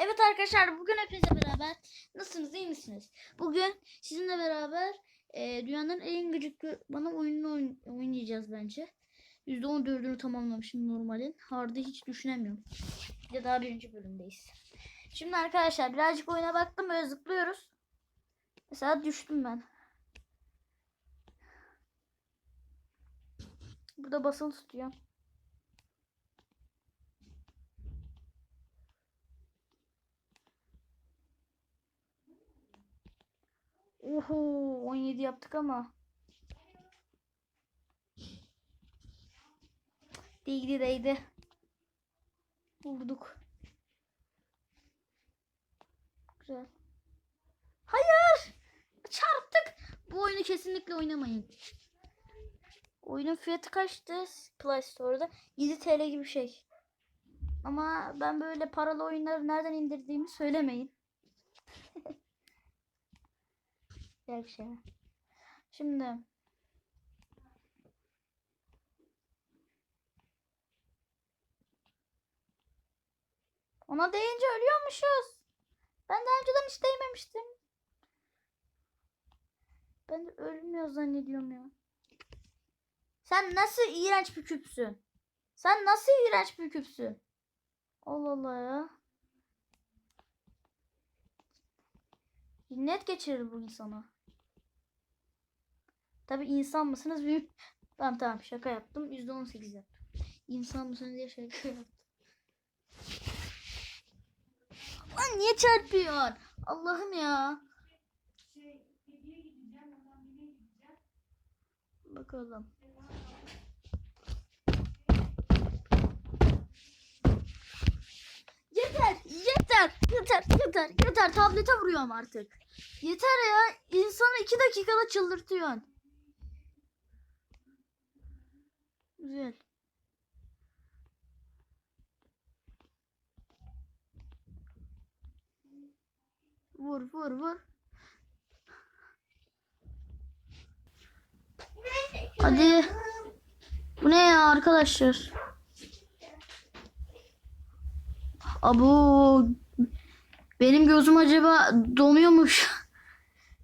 Evet arkadaşlar bugün hepinizle beraber nasılsınız iyi misiniz? Bugün sizinle beraber e, dünyanın en gıcık bana oyununu oyn- oynayacağız bence. %14'ünü tamamlamışım normalin. Hard'ı hiç düşünemiyorum. Bir de daha birinci bölümdeyiz. Şimdi arkadaşlar birazcık oyuna baktım böyle zıplıyoruz. Mesela düştüm ben. Burada basılı tutuyor. Oho 17 yaptık ama. Değdi değdi. Vurduk. Güzel. Hayır. Çarptık. Bu oyunu kesinlikle oynamayın. Oyunun fiyatı kaçtı Play Store'da? 7 TL gibi bir şey. Ama ben böyle paralı oyunları nereden indirdiğimi söylemeyin. Bir şey. Şimdi ona değince ölüyormuşuz. Ben daha önceden hiç değmemiştim. Ben de ölmüyor zannediyorum ya. Sen nasıl iğrenç bir küpsün? Sen nasıl iğrenç bir küpsün? Allah Allah ya. Net geçirir bu insana. Tabi insan mısınız? Bilmiyorum. Tamam tamam şaka yaptım. %18 yaptım. İnsan mısınız diye şaka yaptım. Lan niye çarpıyor? Allah'ım ya. Bakalım. Yeter, yeter, yeter, yeter, yeter. Tablete vuruyorum artık. Yeter ya. İnsanı iki dakikada çıldırtıyorsun. Güzel. Vur, vur, vur. Hadi. Bu ne ya arkadaşlar? Abu benim gözüm acaba donuyormuş.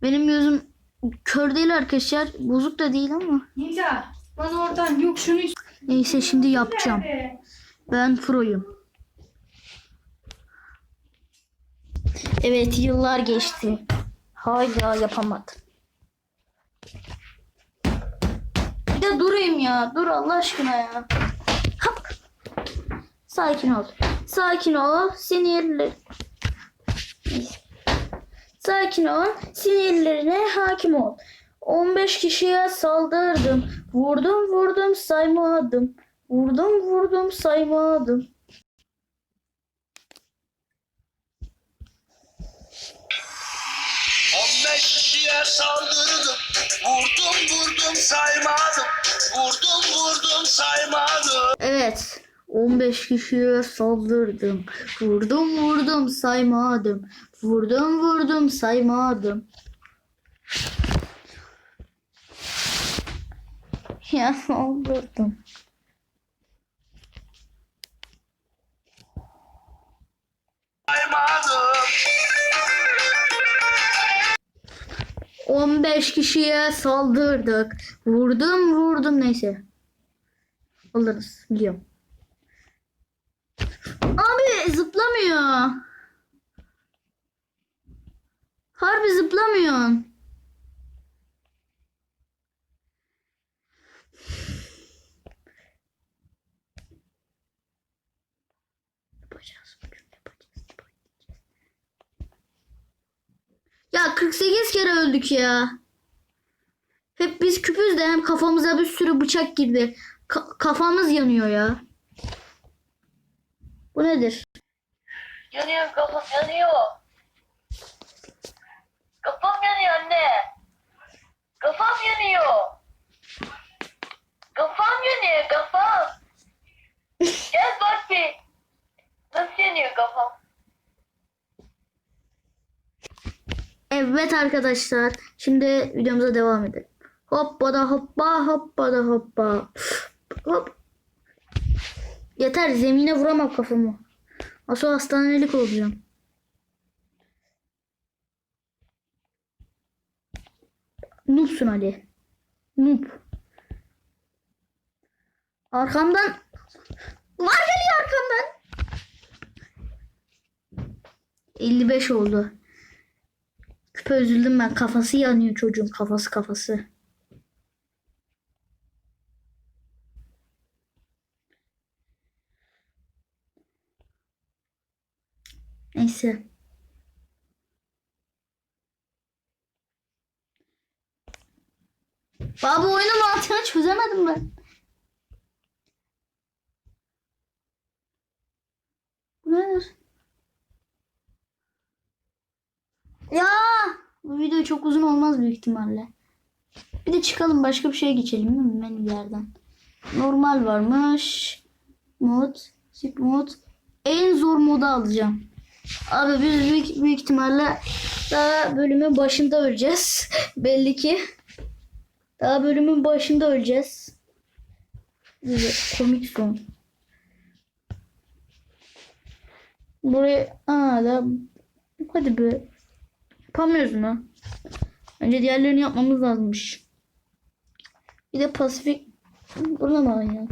Benim gözüm kör değil arkadaşlar. Bozuk da değil ama. Nisa bana oradan yok şunu Neyse şimdi yapacağım. Ben proyum. Evet yıllar geçti. Hala yapamadım. Bir de durayım ya. Dur Allah aşkına ya. Hop. Sakin ol. Sakin ol. Sinirli. Sakin ol. Sinirlerine hakim ol. 15 kişiye saldırdım. Vurdum vurdum saymadım. Vurdum vurdum saymadım. Kişiye saldırdım. Vurdum vurdum saymadım. Vurdum vurdum saymadım. Evet. 15 kişiye saldırdım. Vurdum vurdum saymadım. Vurdum vurdum saymadım. Ya saldırdım. Saymadım. 15 kişiye saldırdık. Vurdum vurdum neyse. Alırız biliyorum. Abi zıplamıyor. Harbi zıplamıyorsun. Yapacağız bugün yapacağız. yapacağız. Ya 48 kere öldük ya. Hep biz küpüz de hem kafamıza bir sürü bıçak girdi. Ka- kafamız yanıyor ya. Bu nedir? Yanıyor kafam yanıyor. Kafam yanıyor anne. Kafam yanıyor. Kafam yanıyor kafam. Gel bak bir. Evet arkadaşlar. Şimdi videomuza devam edelim. Hoppa da hoppa hoppa da hoppa. Hop. Yeter zemine vuramam kafamı. Asıl hastanelik olacağım. Noobsun Ali. Noob. Arkamdan var geliyor arkamdan. 55 oldu. Küpe üzüldüm ben. Kafası yanıyor çocuğun. Kafası kafası. Neyse. Baba oyunun mantığını çözemedim ben. Bu nedir? Ya bu video çok uzun olmaz büyük ihtimalle. Bir de çıkalım başka bir şeye geçelim değil mi menülerden? Normal varmış. Mod, zip mod. En zor modu alacağım. Abi biz büyük, büyük ihtimalle daha bölümün başında öleceğiz. Belli ki. Daha bölümün başında öleceğiz. Böyle komik son. Buraya aa da hadi be. Yapamıyoruz mu? Önce diğerlerini yapmamız lazımmış. Bir de Pasifik burada mı ya?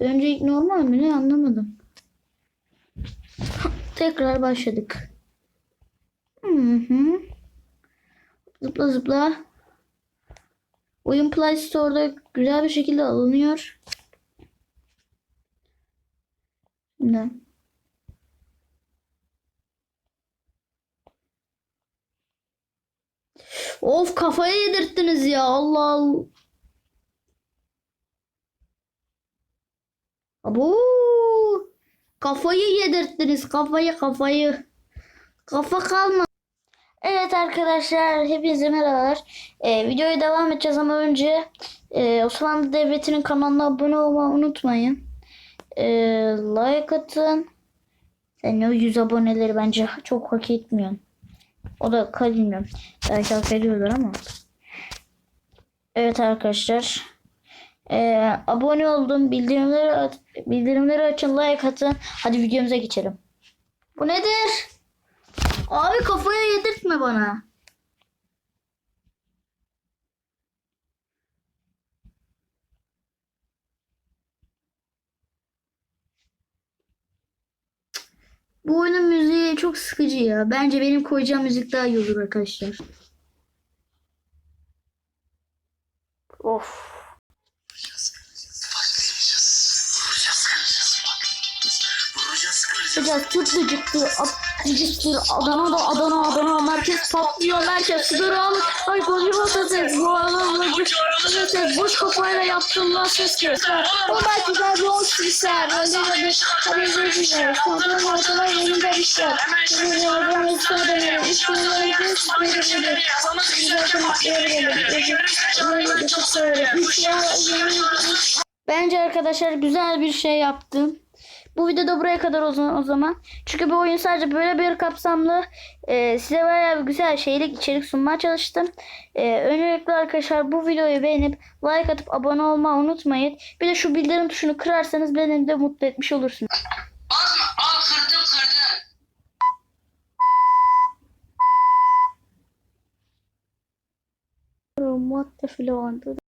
Önce ilk normal mi ne anlamadım. Tekrar başladık. Hı hı. Zıpla zıpla. Oyun Play Store'da güzel bir şekilde alınıyor. Ne? Of kafaya yedirttiniz ya Allah Allah. Abo. Kafayı yedirttiniz kafayı kafayı. Kafa kalma. Evet arkadaşlar hepinize merhabalar. Ee, videoya devam edeceğiz ama önce e, Osmanlı Devleti'nin kanalına abone olmayı unutmayın. Ee, like atın. Yani o 100 aboneleri bence çok hak etmiyor. O da bilmiyorum. Belki hak ediyorlar ama. Evet arkadaşlar. Ee, abone oldum. Bildirimleri, bildirimleri açın. Like atın. Hadi videomuza geçelim. Bu nedir? Abi kafaya yedirtme bana. Bu oyunun müziği çok sıkıcı ya. Bence benim koyacağım müzik daha iyi olur arkadaşlar. Of. Sıcak çıktı çıktı atlıcıktır Adana'da Adana Adana merkez patlıyor merkez sigara al ay golü patates bu adamla patates boş kafayla yaptım lan sesi o belki de bir hoş ister öyle de bir hadi güzel sanırım ortada yerinde bir şey oradan üstüne dönelim üstüne dönelim üstüne dönelim Bence arkadaşlar güzel bir şey yaptım. Bu videoda buraya kadar o zaman. O zaman. Çünkü bu oyun sadece böyle bir kapsamlı. e, size bayağı bir güzel şeylik içerik sunmaya çalıştım. E, öncelikle arkadaşlar bu videoyu beğenip like atıp abone olmayı unutmayın. Bir de şu bildirim tuşunu kırarsanız beni de mutlu etmiş olursunuz. Basma. Al. What the fuck?